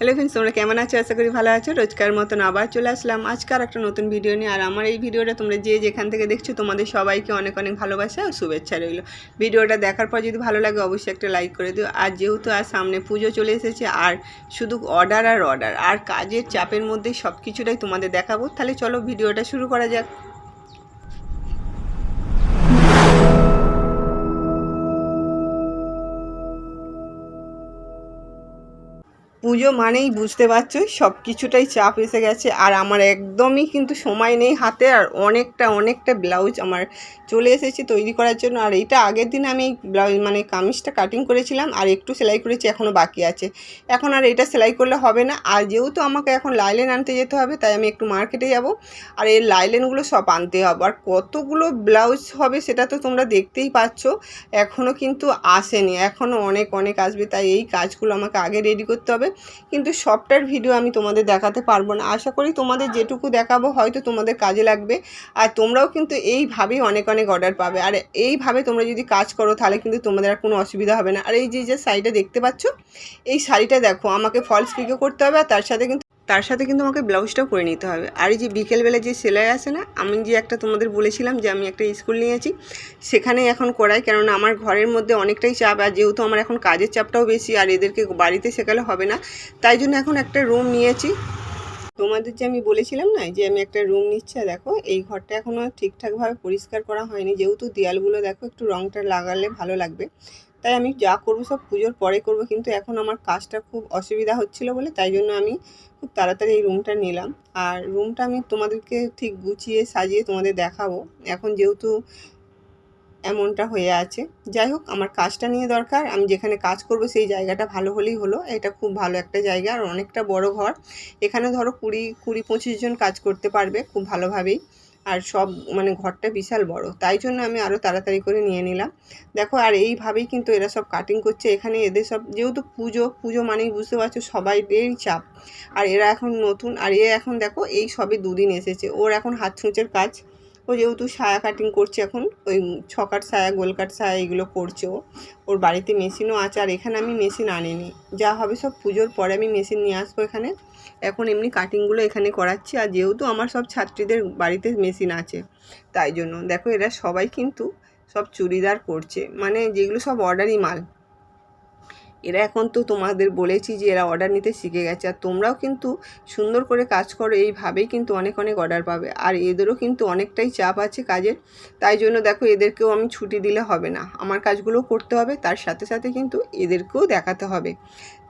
Hello friends তোমরা কেমন আছো? আশা করি ভালো আছো। রোজকার মতন আবার চলে আসলাম আজকার একটা নতুন ভিডিও নিয়ে। আর আমার এই ভিডিওটা তোমরা যে যেখান থেকে দেখছ, তোমাদের সবাইকে অনেক অনেক ভালোবাসা ও শুভেচ্ছা রইল। ভিডিওটা দেখার পর যদি ভালো লাগে, অবশ্যই একটা লাইক করে দিও। আর যেহেতু আর সামনে পুজো চলে এসেছে, আর শুধু অর্ডার আর অর্ডার আর কাজের চাপের মধ্যেই সব কিছুটাই তোমাদের দেখাবো। তাহলে চলো ভিডিওটা শুরু করা যাক। পুজো মানেই বুঝতে পারছ সব কিছুটাই চাপ এসে গেছে। আর আমার একদমই কিন্তু সময় নেই হাতে, আর অনেকটা অনেকটা ব্লাউজ আমার চলে এসেছে তৈরি করার জন্য। আর এইটা আগের দিন আমি ব্লাউজ মানে কামিজটা কাটিং করেছিলাম, আর একটু সেলাই করেছি এখনও বাকি আছে। এখন আর এটা সেলাই করলে হবে না। আর যেহেতু আমাকে এখন লাইলেন আনতে যেতে হবে, তাই আমি একটু মার্কেটে যাব। আর এই লাইলেনগুলো সব আনতে হবে। আর কতগুলো ব্লাউজ হবে সেটা তো তোমরা দেখতেই পাচ্ছ এখনও কিন্তু আসেনি। এখনও অনেক অনেক আসবে, তাই এই কাজগুলো আমাকে আগে রেডি করতে হবে। কিন্তু সবটার ভিডিও আমি তোমাদের দেখাতে পারব না। আশা করি তোমাদের যেটুকু দেখাবো হয়তো তোমাদের কাজে লাগবে। আর তোমরাও কিন্তু এইভাবেই অনেক অনেক অর্ডার পাবে। আর এইভাবে তোমরা যদি কাজ করো তাহলে কিন্তু তোমাদের আর কোনো অসুবিধা হবে না। আর এই যে যে শাড়িটা দেখতে পাচ্ছ, এই শাড়িটা দেখো, আমাকে ফলস পিকও করতে হবে আর তার সাথে কিন্তু তার সাথে কিন্তু আমাকে ব্লাউজটাও করে নিতে হবে। আর এই যে বিকেলবেলা যে সেলাই আসে না, আমি যে একটা তোমাদের বলেছিলাম যে আমি একটা স্কুল নিয়েছি সেখানেই এখন করাই। কেননা আমার ঘরের মধ্যে অনেকটাই চাপ, আর যেহেতু আমার এখন কাজের চাপটাও বেশি, আর এদেরকে বাড়িতে শেখালে হবে না, তাই জন্য এখন একটা রুম নিয়েছি তোমাদের যে আমি বলেছিলাম না যে আমি একটা রুম নিচ্ছি দেখো, এই ঘরটা এখনও ঠিকঠাকভাবে পরিষ্কার করা হয়নি। যেহেতু দেয়ালগুলো দেখো, একটু রঙটা লাগালে ভালো লাগবে। তাই আমি যা করব সব পুজোর পরে করব, কিন্তু এখন আমার কাজটা খুব অসুবিধা হচ্ছিল বলে তাই জন্য আমি খুব তাড়াতাড়ি এই রুমটা নিলাম। আর রুমটা আমি তোমাদেরকে ঠিক গুছিয়ে সাজিয়ে তোমাদের দেখাবো। এখন যেহেতু এমনটা হয়ে আছে, যাই হোক আমার কাজটা নিয়ে দরকার। আমি যেখানে কাজ করব সেই জায়গাটা ভালো হলেই হলো। এটা খুব ভালো একটা জায়গা আর অনেকটা বড় ঘর। এখানে ধরো কুড়ি কুড়ি পঁচিশ জন কাজ করতে পারবে খুব ভালোভাবেই। আর সব মানে ঘরটা বিশাল বড়। তাই জন্য আমি আরও তাড়াতাড়ি করে নিয়ে নিলাম। দেখো, আর এইভাবেই কিন্তু এরা সব কাটিং করছে। এখানে এদের সব, যেহেতু পুজো পুজো মানেই বুঝতে পারছ সবাইদেরই চাপ। আর এরা এখন নতুন, আর এ এখন দেখো, এই সবে দুদিন এসেছে। ওর এখন হাত ছুঁচের কাজ। ও যেহেতু সায়া কাটিং করছে এখন, ওই ছকাট সায়া, গোলকাট সায়া এগুলো করছে ওর বাড়িতে মেশিনও আছে আর এখানে আমি মেশিন আনিনি। যা হবে সব পুজোর পরে আমি মেশিন নিয়ে আসব এখানে। এখন এমনি কাটিংগুলো এখানে করাচ্ছি আর যেহেতু আমার সব ছাত্রীদের বাড়িতে মেশিন আছে, তাই জন্য। দেখো এরা সবাই কিন্তু সব চুড়িদার করছে। মানে যেগুলো সব অর্ডারই মাল। এরা এখন তো তোমাদের বলেছি যে এরা অর্ডার নিতে শিখে গেছে। আর তোমরাও কিন্তু সুন্দর করে কাজ করো, এইভাবেই কিন্তু অনেক অনেক অর্ডার পাবে। আর এদেরও কিন্তু অনেকটাই চাপ আছে কাজের। তাই জন্য দেখো, এদেরকেও আমি ছুটি দিলে হবে না। আমার কাজগুলো করতে হবে, তার সাথে সাথে কিন্তু এদেরকেও দেখাতে হবে।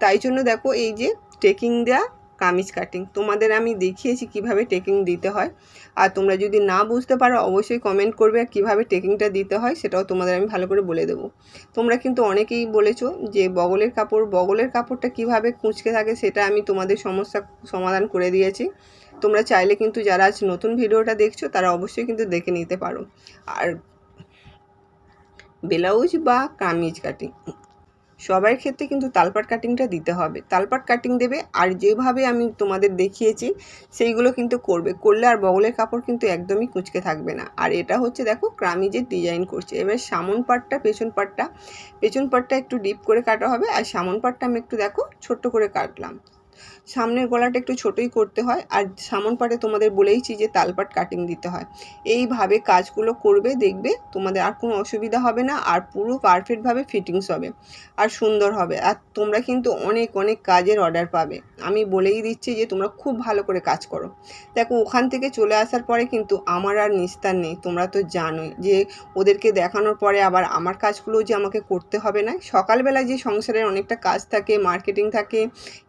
তাই জন্য দেখো, এই যে টেকিং দেওয়া কামিজ কাটিং তোমাদের আমি দেখিয়েছি কীভাবে টেকিং দিতে হয়। আর তোমরা যদি না বুঝতে পারো, অবশ্যই কমেন্ট করবে আর কীভাবে টেকিংটা দিতে হয়, সেটাও তোমাদের আমি ভালো করে বলে দেবো। তোমরা কিন্তু অনেকেই বলেছ যে বগলের কাপড়, বগলের কাপড়টা কীভাবে কুঁচকে থাকে সেটা আমি তোমাদের সমস্যা সমাধান করে দিয়েছি। তোমরা চাইলে কিন্তু যারা আজ নতুন ভিডিওটা দেখছ, তারা অবশ্যই কিন্তু দেখে নিতে পারো। আর ব্লাউজ বা কামিজ কাটিং সবার ক্ষেত্রে কিন্তু তালপাট কাটিংটা দিতে হবে। তালপাট কাটিং দেবে আর যেভাবে আমি তোমাদের দেখিয়েছি, সেইগুলো কিন্তু করবে। করলে আর বগলের কাপড় কিন্তু একদমই কুঁচকে থাকবে না। আর এটা হচ্ছে দেখো ক্রামিজের ডিজাইন করছে। এবার সামন পাটটা, পেছন পাটটা। পেছন পাটটা একটু ডিপ করে কাটা হবে। আর সামন পাটটা আমি একটু দেখো ছোট্ট করে কাটলাম। সামনের গলাটা একটু ছোটোই করতে হয় আর সামন পাটে তোমাদের বলেইছি যে তালপাট কাটিং দিতে হয়। এইভাবে কাজগুলো করবে, দেখবে তোমাদের আর কোনো অসুবিধা হবে না আর পুরো পারফেক্টভাবে ফিটিংস হবে আর সুন্দর হবে। আর তোমরা কিন্তু অনেক অনেক কাজের অর্ডার পাবে। আমি বলেই দিচ্ছি যে তোমরা খুব ভালো করে কাজ করো। দেখো, ওখান থেকে চলে আসার পরে কিন্তু আমার আর নিস্তার নেই, তোমরা তো জানোই যে ওদেরকে দেখানোর পরে আবার আমার কাজগুলো যে আমাকে করতে হবে না। সকালবেলা যে সংসারের অনেকটা কাজ থাকে মার্কেটিং থাকে,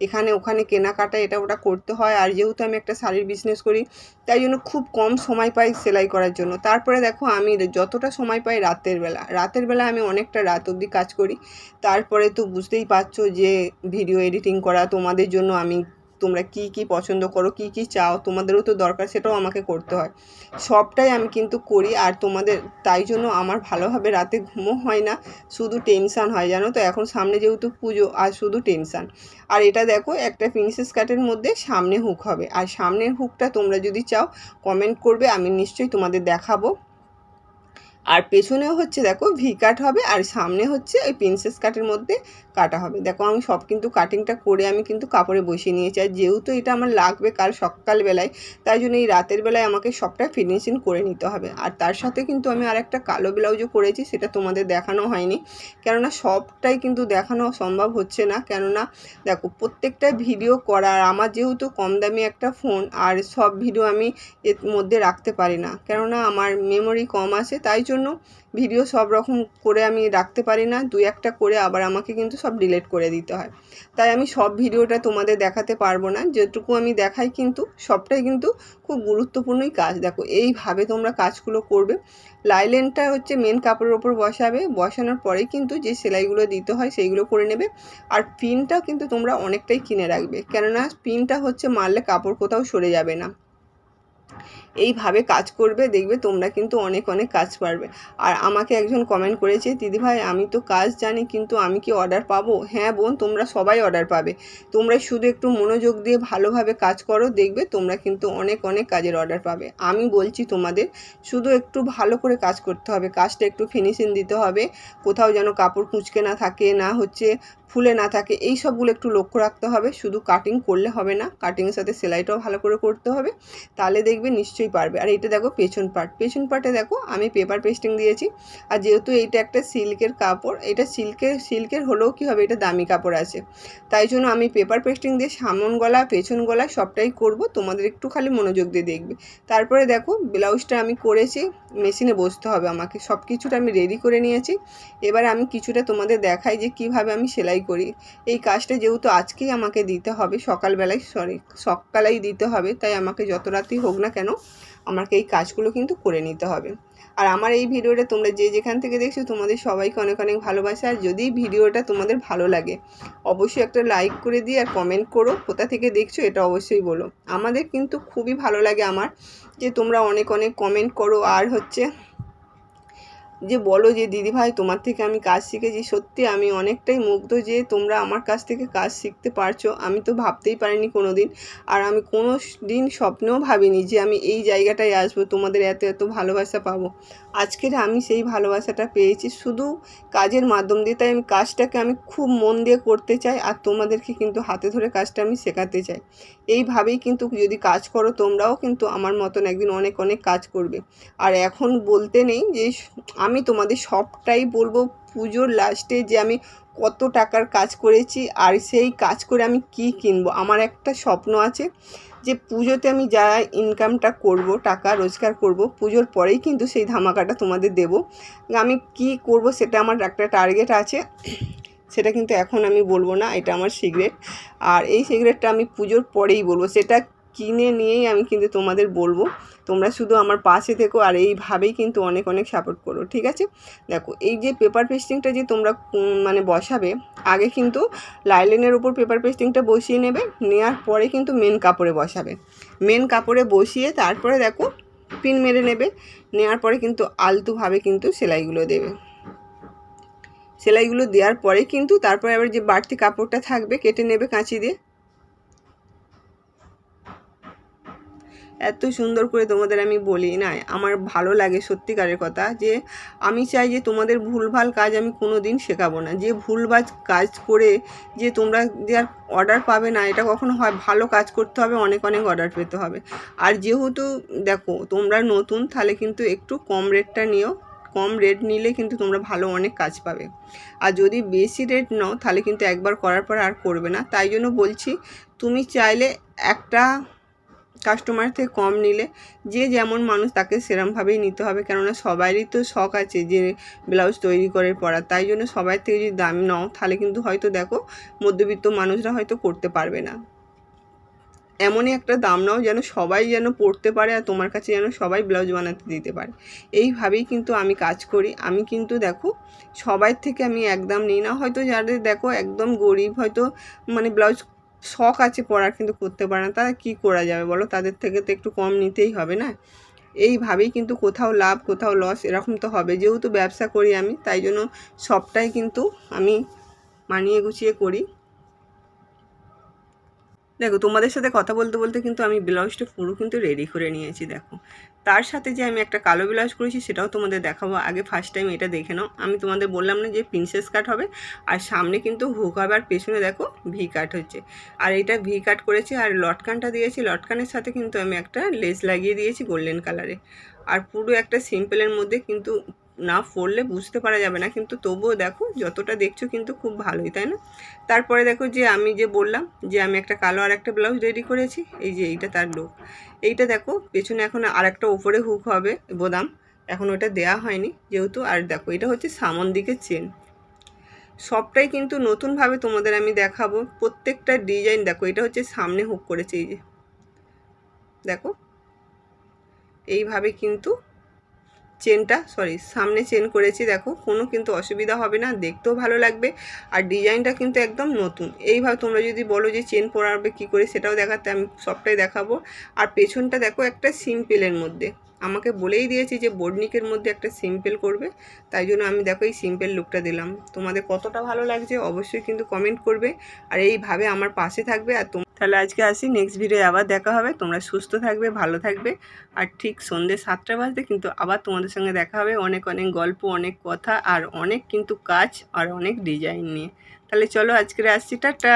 এখানে ওখানে কেনাকাটা এটা ওটা করতে হয়। আর যেহেতু আমি একটা শাড়ির বিজনেস করি, তাই জন্য খুব কম সময় পাই সেলাই করার জন্য। তারপরে দেখো আমি যতটা সময় পাই রাতের বেলা। রাতের বেলা আমি অনেকটা রাত অবধি কাজ করি। তারপরে তো বুঝতেই পারছ যে ভিডিও এডিটিং করা তোমাদের জন্য আমি তোমরা কি কি পছন্দ করো, কি কি চাও, তোমাদেরও তো দরকার, সেটাও আমাকে করতে হয়। সবটাই আমি কিন্তু করি আর তোমাদের, তাই জন্য আমার ভালোভাবে রাতে ঘুমও হয় না, শুধু টেনশান হয়, জানো তো? এখন সামনে যেহেতু পুজো, আর শুধু টেনশান। আর এটা দেখো, একটা প্রিন্সেস কাটের মধ্যে সামনে হুক হবে। আর সামনের হুকটা তোমরা যদি চাও কমেন্ট করবে, আমি নিশ্চয়ই তোমাদের দেখাবো। আর পেছনেও হচ্ছে, দেখো ভি কাট হবে, আর সামনে হচ্ছে ওই প্রিন্সেস কাটের মধ্যে কাটা হবে। দেখো, আমি সব কিন্তু কাটিংটা করে আমি কিন্তু কাপড়ে বসিয়ে নিয়েছি। আর যেহেতু এটা আমার লাগবে কাল সকালবেলায়, তাই জন্য এই রাতের বেলায় আমাকে সবটা ফিনিশিং করে নিতে হবে। আর তার সাথে কিন্তু আমি আর একটা কালো ব্লাউজও করেছি, সেটা তোমাদের দেখানো হয়নি। কেননা সবটাই কিন্তু দেখানো সম্ভব হচ্ছে না। কেননা দেখো, প্রত্যেকটা ভিডিও করার আমার যেহেতু কম দামি একটা ফোন আর সব ভিডিও আমি এর মধ্যে রাখতে পারি না। কেননা আমার মেমোরি কম আছে, তাই জন্য ভিডিও সব রকম করে আমি রাখতে পারি না। দু একটা করে আবার আমাকে কিন্তু সব ডিলিট করে দিতে হয়। তাই আমি সব ভিডিওটা তোমাদের দেখাতে পারব না। যেটুকু আমি দেখাই কিন্তু সবটাই কিন্তু খুব গুরুত্বপূর্ণই কাজ। দেখো, এইভাবে তোমরা কাজগুলো করবে। লাইলেনটা হচ্ছে মেন কাপড়ের ওপর বসাবে। বসানোর পরেই কিন্তু যে সেলাইগুলো দিতে হয় সেইগুলো করে নেবে। আর পিনটা কিন্তু তোমরা অনেকটাই কিনে রাখবে। কেননা পিনটা হচ্ছে মারলে কাপড় কোথাও সরে যাবে না। এইভাবে কাজ করবে, দেখবে তোমরা কিন্তু অনেক অনেক কাজ পারবে। আর আমাকে একজন কমেন্ট করেছে দিদিভাই আমি তো কাজ জানি, কিন্তু আমি কি অর্ডার পাবো? হ্যাঁ বোন, তোমরা সবাই অর্ডার পাবে। তোমরা শুধু একটু মনোযোগ দিয়ে ভালোভাবে কাজ করো, দেখবে তোমরা কিন্তু অনেক অনেক কাজের অর্ডার পাবে। আমি বলছি তোমাদের, শুধু একটু ভালো করে কাজ করতে হবে। কাজটা একটু ফিনিশিং দিতে হবে। কোথাও যেন কাপড় কুঁচকে না থাকে, না হচ্ছে ফুলে না থাকে, এই সবগুলো একটু লক্ষ্য রাখতে হবে। শুধু কাটিং করলে হবে না কাটিংয়ের সাথে সেলাইটাও ভালো করে করতে হবে। তাহলে দেখবে নিশ্চয়ই পারবে। আর এটা দেখো পেছন পার্ট পেছন পার্টে দেখো আমি পেপার পেস্টিং দিয়েছি। আর যেহেতু এইটা একটা সিল্কের কাপড়, এটা সিল্কের সিল্কের হলেও কী হবে? এটা দামি কাপড় আছে। তাই জন্য আমি পেপার পেস্টিং দিয়ে সামন গলা, পেছন গলা সবটাই করব। তোমাদের একটু খালি মনোযোগ দিয়ে দেখবে। তারপরে দেখো ব্লাউজটা আমি করেছি, মেশিনে বসতে হবে আমাকে। সব কিছুটা আমি রেডি করে নিয়েছি। এবার আমি কিছুটা তোমাদের দেখাই যে কীভাবে আমি সেলাই করি। এই কাজটা যেহেতু আজকেই আমাকে দিতে হবে, সকালবেলায় সরি সকালেই দিতে হবে, তাই আমাকে যত রাতেই হোক না কেন আমাকে এই কাজগুলো কিন্তু করে নিতে হবে। আর আমার এই ভিডিওটা তোমরা যে যেখান থেকে দেখছ তোমাদের সবাইকে অনেক অনেক ভালোবাসা। আর যদি ভিডিওটা তোমাদের ভালো লাগে, অবশ্যই একটা লাইক করে দিয়ে আর কমেন্ট করো, কোথা থেকে দেখছ এটা অবশ্যই বলো। আমাদের কিন্তু খুবই ভালো লাগে আমার যে তোমরা অনেক অনেক কমেন্ট করো। আর হচ্ছে যে বলো যে, দিদিভাই, তোমার থেকে আমি কাজ শিখেছি। সত্যি আমি অনেকটাই মুগ্ধ যে তোমরা আমার কাছ থেকে কাজ শিখতে পারছ। আমি তো ভাবতেই পারিনি কোনো দিন আর আমি কোনো দিন স্বপ্নেও ভাবিনি যে আমি এই জায়গাটায় আসব। তোমাদের এত এত ভালোবাসা পাবো। আজকের আমি সেই ভালোবাসাটা পেয়েছি। শুধু কাজের মাধ্যম দিয়ে। তাই আমি কাজটাকে আমি খুব মন দিয়ে করতে চাই আর তোমাদেরকে কিন্তু হাতে ধরে কাজটা আমি শেখাতে চাই। এইভাবেই কিন্তু যদি কাজ করো, তোমরাও কিন্তু আমার মতন একদিন অনেক অনেক কাজ করবে। আর এখন বলতে নেই যে আমি তোমাদের সবটাই বলব পুজোর লাস্টে যে আমি কত টাকার কাজ করেছি আর সেই কাজ করে আমি কি কিনবো। আমার একটা স্বপ্ন আছে যে পুজোতে আমি যা ইনকামটা করব, টাকা রোজগার করব, পুজোর পরেই কিন্তু সেই ধামাকাটা তোমাদের দেব। আমি কি করব সেটা আমার একটা টার্গেট আছে, সেটা কিন্তু এখন আমি বলব না, এটা আমার সিগারেট আর এই সিগারেটটা আমি পুজোর পরেই বলব। সেটা কিনে নিয়েই আমি কিন্তু তোমাদের বলব। তোমরা শুধু আমার পাশে থেকো আর এইভাবেই কিন্তু অনেক অনেক সাপোর্ট করো, ঠিক আছে? দেখো, এই যে পেপার পেস্টিংটা যে তোমরা মানে বসাবে, আগে কিন্তু লাইলেনের উপর পেপার পেস্টিংটা বসিয়ে নেবে নেওয়ার পরে কিন্তু মেন কাপড়ে বসাবে। মেন কাপড়ে বসিয়ে তারপরে দেখো পিন মেরে নেবে নেওয়ার পরে কিন্তু আলতুভাবে কিন্তু সেলাইগুলো দেবে। সেলাইগুলো দেওয়ার পরে কিন্তু তারপরে আবার যে বাড়তি কাপড়টা থাকবে, কেটে নেবে কাঁচি দিয়ে এত সুন্দর করে তোমাদের আমি বলি না, আমার ভালো লাগে সত্যিকারের কথা যে আমি চাই যে তোমাদের ভুলভাল কাজ আমি কোনো দিন শেখাবো না। যে ভুলভাল কাজ করে যে তোমরা যে আর অর্ডার পাবে না, এটা কখনো হয়, ভালো কাজ করতে হবে, অনেক অনেক অর্ডার পেতে হবে। আর যেহেতু দেখো তোমরা নতুন, তাহলে কিন্তু একটু কম রেটটা নিও, কম রেট নিলে কিন্তু তোমরা ভালো অনেক কাজ পাবে। আর যদি বেশি রেট নাও, তাহলে কিন্তু একবার করার পর আর করবে না। তাই জন্য বলছি, তুমি চাইলে একটা কাস্টমার থেকে কম নিলে যে যেমন মানুষ তাকে সেরমভাবেই নিতে হবে। কেননা সবারই তো শখ আছে যে ব্লাউজ তৈরি করে পরা তাই জন্য সবার থেকে যদি দাম নাও, তাহলে কিন্তু হয়তো দেখো মধ্যবিত্ত মানুষরা হয়তো করতে পারবে না। এমনই একটা দাম নাও যেন সবাই যেন পড়তে পারে আর তোমার কাছে যেন সবাই ব্লাউজ বানাতে দিতে পারে। এইভাবেই কিন্তু আমি কাজ করি। আমি কিন্তু দেখো সবার থেকে আমি একদম নিই না। হয়তো যাদের দেখো একদম গরিব, হয়তো মানে ব্লাউজ শখ আছে পড়ার কিন্তু করতে পারে না। তারা কী করা যাবে বলো? তাদের থেকে তো একটু কম নিতেই হবে না? এইভাবেই কিন্তু কোথাও লাভ, কোথাও লস এরকম তো হবে। যেহেতু ব্যবসা করি আমি, তাই জন্য সবটাই কিন্তু আমি মানিয়ে গুছিয়ে করি। দেখো, তোমাদের সাথে কথা বলতে বলতে কিন্তু আমি ব্লাউজটা পুরো কিন্তু রেডি করে নিয়েছি, দেখো। তার সাথে যে আমি একটা কালো ব্লাউজ করেছি, সেটাও তোমাদের দেখাবো আগে ফার্স্ট টাইম এটা দেখে নাও। আমি তোমাদের বললাম না যে প্রিন্সেস কাট হবে, আর সামনে কিন্তু হুক হবে, আর পেছনে দেখো ভি কাট হচ্ছে। আর এটা ভি কাট করেছি, আর লটকানটা দিয়েছি, লটকানের সাথে কিন্তু আমি একটা লেস লাগিয়ে দিয়েছি গোল্ডেন কালারে আর পুরো একটা সিম্পলের মধ্যে কিন্তু না পরলে বুঝতে পারা যাবে না। কিন্তু তবুও দেখো, যতটা দেখছ কিন্তু খুব ভালোই, তাই না? তারপরে দেখো যে আমি যে বললাম যে আমি একটা কালো আর একটা ব্লাউজ রেডি করেছি, এই যে এইটা তার লুক এইটা দেখো, পেছনে এখন আর একটা ওপরে হুক হবে, বোদাম। এখন ওটা দেয়া হয়নি যেহেতু, আর দেখো এটা হচ্ছে সামন দিকে চেন সবটাই কিন্তু নতুনভাবে তোমাদের আমি দেখাবো, প্রত্যেকটা ডিজাইন দেখো, এটা হচ্ছে সামনে হুক করেছে, এই যে। দেখো, এইভাবে কিন্তু চেনটা সরি সামনে চেন করেছি, দেখো, কোনো কিন্তু অসুবিধা হবে না, দেখতেও ভালো লাগবে, আর ডিজাইনটা কিন্তু একদম নতুন। এইভাবে তোমরা যদি বলো যে চেন পরাবে কী করে, সেটাও দেখাতে আমি সবটাই দেখাবো। আর পেছনটা দেখো একটা সিম্পলের মধ্যে। আমাকে বলেই দিয়েছি যে বোর্ডনিকের মধ্যে একটা সিম্পল করবে, তাই জন্য আমি দেখো এই সিম্পল লুকটা দিলাম। তোমাদের কতটা ভালো লাগছে অবশ্যই কিন্তু কমেন্ট করবে, আর এইভাবে আমার পাশে থাকবে, আর তোম তাহলে আজকে আসি নেক্সট ভিডিও আবার দেখা হবে। তোমরা সুস্থ থাকবে, ভালো থাকবে। আর ঠিক সন্ধ্যে সাতটা বাজতে কিন্তু আবার তোমাদের সঙ্গে দেখা হবে। অনেক অনেক গল্প, অনেক কথা আর অনেক কিন্তু কাজ আর অনেক ডিজাইন নিয়ে। তাহলে চলো আজকে আসছি, টাটা!